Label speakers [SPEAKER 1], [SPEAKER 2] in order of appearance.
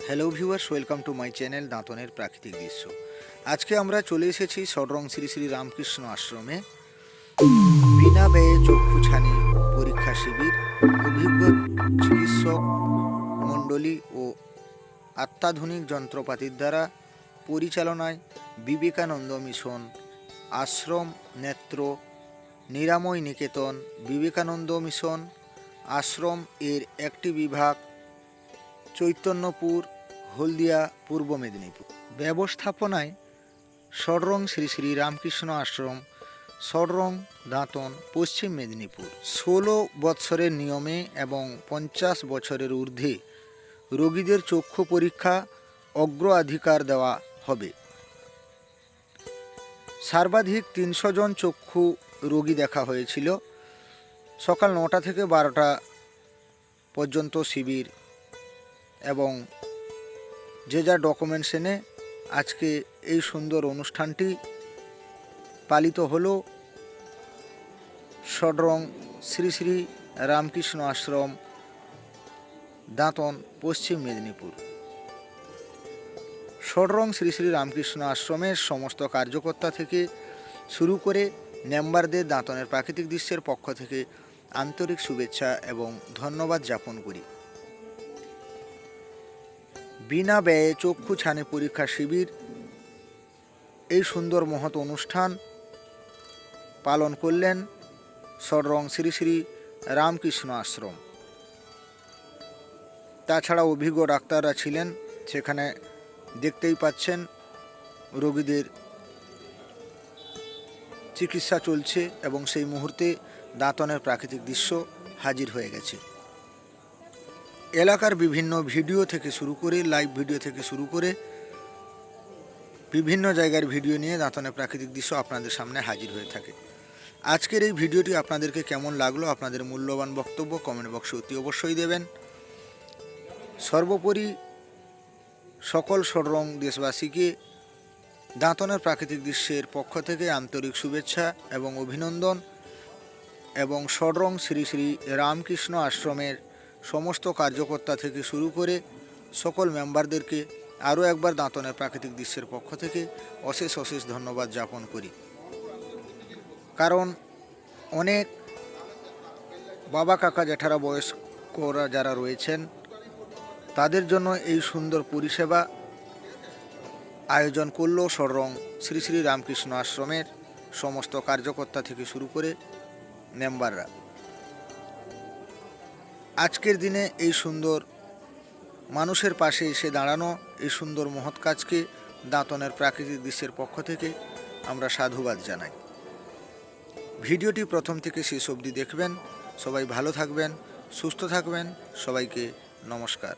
[SPEAKER 1] Hello viewers welcome to my channel দাঁতনের প্রাকৃতিক দৃশ্য আজকে আমরা চলে এসেছি সডরং শ্রী শ্রী রামকৃষ্ণ আশ্রমে। বিনা ব্যয়ে চক্ষু ছানি পরীক্ষা শিবির, অভিজ্ঞ চিকিৎসক মণ্ডলী ও অত্যাধুনিক যন্ত্রপাতির দ্বারা পরিচালনায় বিবেকানন্দ মিশন, আশ্রম নেত্র, নিরাময় নিকেতন, বিবেকানন্দ মিশন, আশ্রম এর একটি বিভাগ চৈতন্যপুর, হলদিয়া, পূর্ব মেদিনীপুর। ব্যবস্থাপনায় ষড়রং শ্রী শ্রী রামকৃষ্ণ আশ্রম ষড়রং দাঁতন, পশ্চিম মেদিনীপুর। ষোলো বৎসরের নিয়মে এবং পঞ্চাশ বছরের ঊর্ধ্বে রোগীদের চক্ষু পরীক্ষা অগ্রাধিকার দেওয়া হবে। সর্বাধিক তিনশো জন চক্ষু রোগী দেখা হয়েছিল। সকাল নটা থেকে বারোটা পর্যন্ত শিবির এবং যে যা ডকুমেন্টস এনে আজকে এই সুন্দর অনুষ্ঠানটি পালিত হলো সডরং শ্রী শ্রী রামকৃষ্ণ আশ্রম, দাঁতন, পশ্চিম মেদিনীপুর। সডরং শ্রী শ্রী রামকৃষ্ণ আশ্রমের সমস্ত কার্যকর্তা থেকে শুরু করে মেম্বারদের দাঁতনের প্রাকৃতিক দৃশ্যের পক্ষ থেকে আন্তরিক শুভেচ্ছা এবং ধন্যবাদ জ্ঞাপন করি। বিনা ব্যয়ে চক্ষু ছানি পরীক্ষা শিবির, এই সুন্দর মহৎ অনুষ্ঠান পালন করলেন সররং শ্রী শ্রী রামকৃষ্ণ আশ্রম। তাছাড়া অভিজ্ঞ ডাক্তাররা ছিলেন, সেখানে দেখতেই পাচ্ছেন রোগীদের চিকিৎসা চলছে এবং সেই মুহূর্তে দাঁতনের প্রাকৃতিক দৃশ্য হাজির হয়ে গেছে। এলাকার বিভিন্ন ভিডিও থেকে শুরু করে লাইভ ভিডিও থেকে শুরু করে বিভিন্ন জায়গার ভিডিও নিয়ে দাঁতনে প্রাকৃতিক দৃশ্য আপনাদের সামনে হাজির হয়ে থাকে। আজকের এই ভিডিওটি আপনাদেরকে কেমন লাগল, আপনাদের মূল্যবান বক্তব্য কমেন্ট বক্সে অতি অবশ্যই দেবেন। সর্বোপরি সকল সররং দেশবাসীকে দাঁতনের প্রাকৃতিক দৃশ্যের পক্ষ থেকে আন্তরিক শুভেচ্ছা এবং অভিনন্দন এবং সররং শ্রী শ্রী রামকৃষ্ণ আশ্রমের সমস্ত কার্যকর্তা থেকে শুরু করে সকল মেম্বারদেরকে আরও একবার দাঁতনের প্রাকৃতিক দৃশ্যের পক্ষ থেকে অশেষ অশেষ ধন্যবাদ জ্ঞাপন করি। কারণ অনেক বাবা কাকা জ্যাঠারা বয়স্করা যারা রয়েছেন, তাদের জন্য এই সুন্দর পরিষেবা আয়োজন করল সররং শ্রী শ্রী রামকৃষ্ণ আশ্রমের সমস্ত কার্যকর্তা থেকে শুরু করে মেম্বাররা। আজকের দিনে এই সুন্দর মানুষের পাশে এসে দাঁড়ানো, এই সুন্দর মহৎ কাজকে দাঁতনের প্রাকৃতিক দৃশ্যের পক্ষ থেকে আমরা সাধুবাদ জানাই। ভিডিওটি প্রথম থেকে শেষ অবধি দেখবেন, সবাই ভালো থাকবেন, সুস্থ থাকবেন, সবাইকে নমস্কার।